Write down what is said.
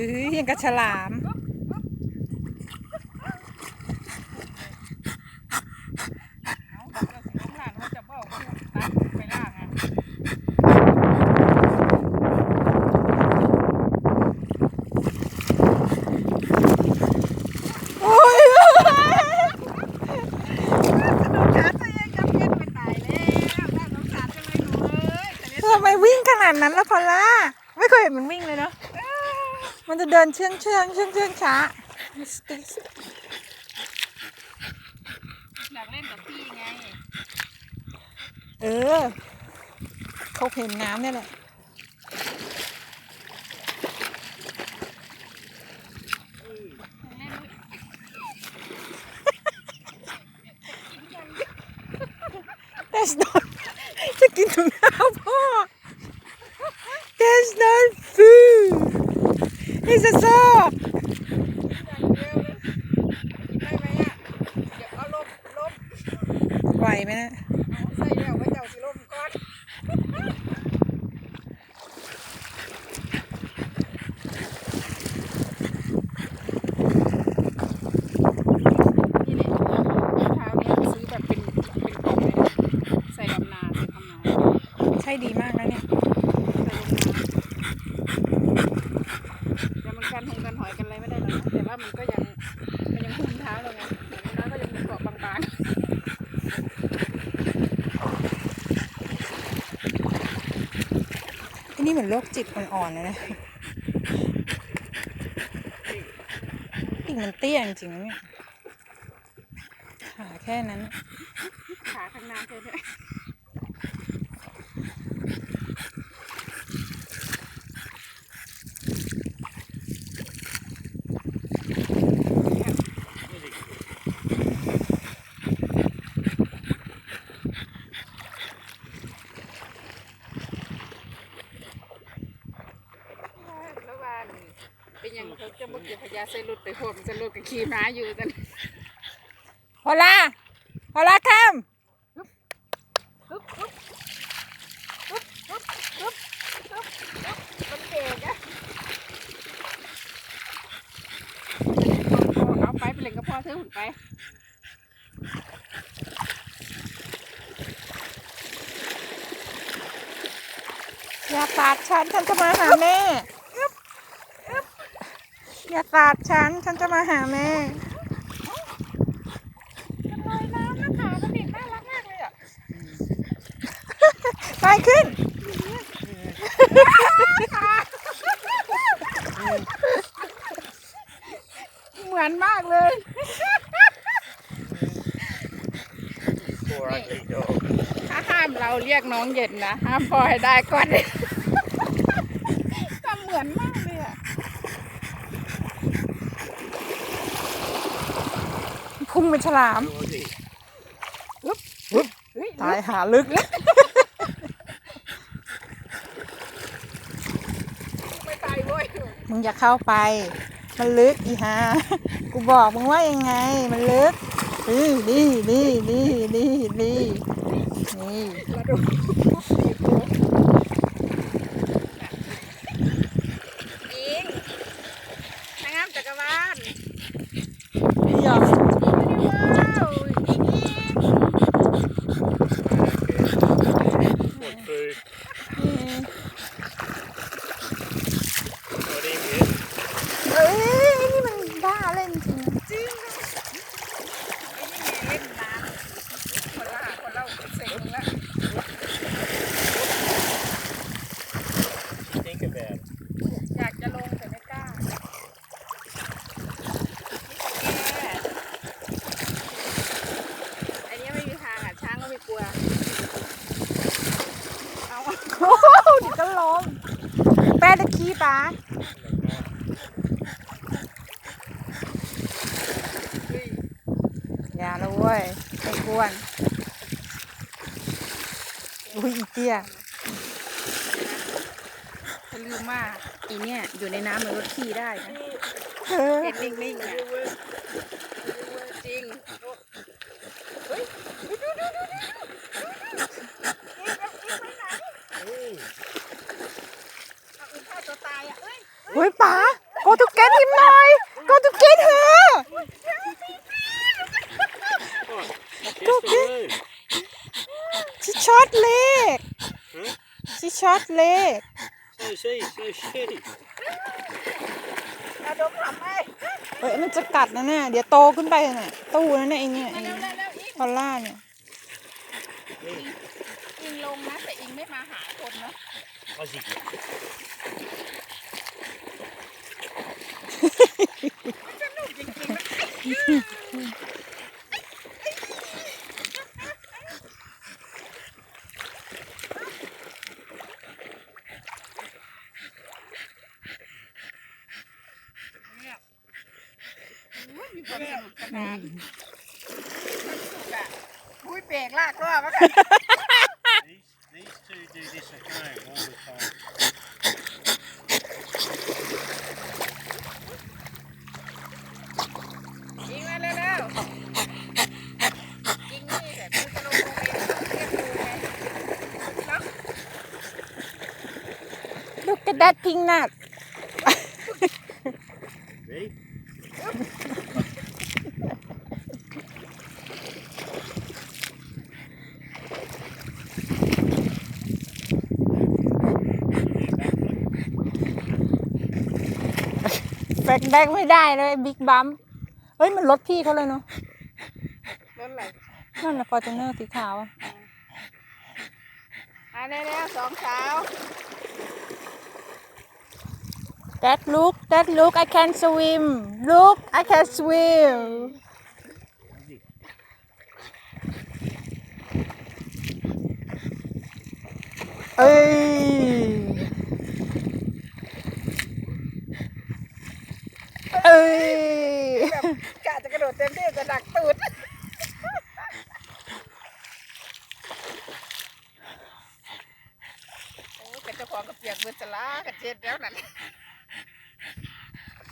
เฮ้ยยังกับฉลามเอาเราสิลงล่างเราจะบอกว่าตัดไปล่างอะโอ้ยสงสารตัวเองจะเพี้ยนไปตายแล้วน่าสงสารจังเลยหนูเอ้ยแต่เนี่ยทำไมวิ่งขนาดนั้นล่ะพอลล่า ไม่เคยเห็นมันวิ่งเลยเนาะ มันจะเดินเชื่องเชื่องเชื่องเชื่องช้าอยากเล่นกับพี่ไง เออ เขาเห็นน้ำเนี่ยแหละ That's not จะกินถุงเท้าพ่อ That's not food It's a sock ได้ไหมอะเดี๋ยวเอาลบลบ ไหวไหมนะเอาใส่แล้วไว้เจ้าสิลมก่อนนี่แหละรองเท้าเนี้ยซื้อแบบเป็นเป็นกล่องเลยนะใส่ดำนาใส่ทำนาใช่ดีมากนะเนี่ยใส่ลงนาแต่มันกันหงกันหอยกันอะไรไม่ได้หรอกนะแต่ว่ามันก็ยังมันยังหุ้มเท้าเราไงอย่างน้อยก็ยังมีเกาะบาง อันนี้เห มือนโรคจิตอ่อนๆเลยนะอีกมันเตี้ยจริงๆเนี่ยขาแค่นั้น ขาข้างหน้าเท่ๆ แล้วว่า เป็นยังเขาจะมาเก็บพยาใส่รถไปผมจะรถกับขี่ม้าอยู่กันพอลาพอลาข้ามปึ๊บปึ๊บปึ๊บปึ๊บปึ๊บปึ๊บปึ๊บมันเบรกอะเอาไปไปเล่นกับพ่อเธอหุ่นไปอย่าสาดฉันฉันจะมาหาแม่ อย่าสาดฉัน ฉันจะมาหาแม่ลอยน้ำนะคะมันเด็กน่ารักมากเลยอะไปขึ้น เหมือนมากเลย Poor ugly dog. ถ้าห้ามเราเรียกน้องเย็นนะ ห้ามพอให้ได้ก่อนเลยทำเหมือนมากเลยอะ พุ่งเป็นฉลาม Doggy. เฮ้ยตายหาลึกไม่ตายเว้ยมึงอย่าเข้าไป มันลึกอีฮากูบอกมึงว่ายังไง มันลึกนี่นี่นี่นี่นี่นี่นี่ ยไอ้อ้วนอุ้ยอีเตี้ยฉัลืมว่าอีเนี่ยอยู่ในน้ำมันรถขี่ได้นะเออเห็นนิ่งๆอะจริงเฮ้ยดูดูดูดูเฮ้ยป๋า go to get him หน่อย go to get her ยอะเอ้ยเฮ้ยป๋าโก she short leg Huh? she short leg So she, so she. เอาดมทำไมเอ้ยมันจะกัดนะเนี่ยเดี๋ยวโตขึ้นไปน่ะตู้นั่นน่ะไอเนี่ยไอ้เร็วเร็วเร็วอิงพอลล่าเนี่ยอิงลงนะแต่อิงไม่มาหาคนนะ Ozzy. สนุกจริงๆนะเนี่ยโอ้ยมีความส นุกสนานุ้ยเบรกลากรอบแล้วกัน These, these two do this at home all the time. ยิงมาเร็วๆยิงนี่แต่กูจะลงโรงเรียนเรียกกูไงเนาะ look at that pink nut See? บกแบกไม่ได้เลยบิ๊กบัมเฮ้ยมันรถพี่เขาเลยเนาะรถอะไรนั่นน่ะฟอร์จูเนอร์สีขาวอะอะเร็วๆสองสาว That look that look I can swim look I can swim เอ้ย อ้ยแบบกะจะกระโดดเต็มที่จะดักตูดโอ้กระเจ้าของกระเปียกเบิดสลากระเจ็ดแล้วนั่น